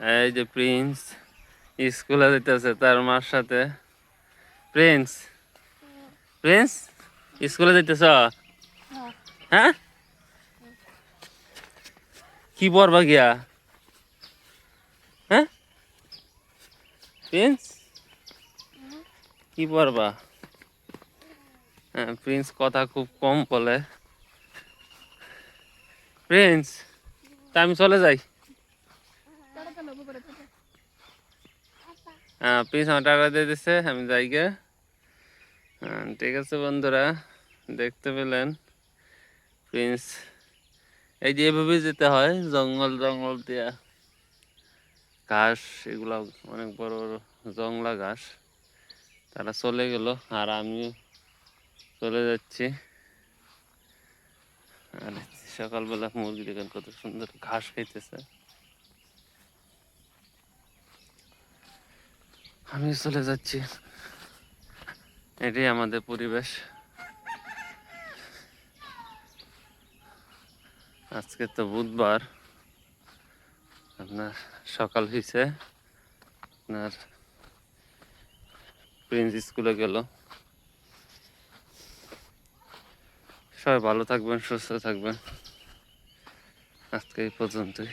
এই যে প্রিন্স, স্কুলে যেতেছে তার মার সাথে। প্রিন্স প্রিন্স, স্কুলে যেতেছ হ্যাঁ? কি পড়বা গিয়া? হ্যাঁ? প্রিন্স? কি পড়বা? হ্যাঁ প্রিন্স কথা খুব কম বলে। প্রিন্স, তা আমি চলে যাই। হ্যাঁ টাকা দিয়ে আমি যাই হ্যাঁ, ঠিক আছে বন্ধুরা দেখতে পেলেন। প্রিন্স এই যে এভাবে যেতে হয় জঙ্গল জঙ্গল দিয়া। ঘাস এগুলা অনেক বড় বড় জংলা ঘাস। তারা চলে গেল আর আমিও চলে যাচ্ছি। আর সকালবেলা মুরগি দেখেন কত সুন্দর ঘাস খাইতেছে। আমি চলে যাচ্ছি। এটাই আমাদের পরিবেশ। আজকে তো বুধবার। আপনার সকাল হয়েছে আপনার প্রিন্স স্কুলে গেল। সবাই ভালো থাকবেন, সুস্থ থাকবেন। আজকে এই পর্যন্তই।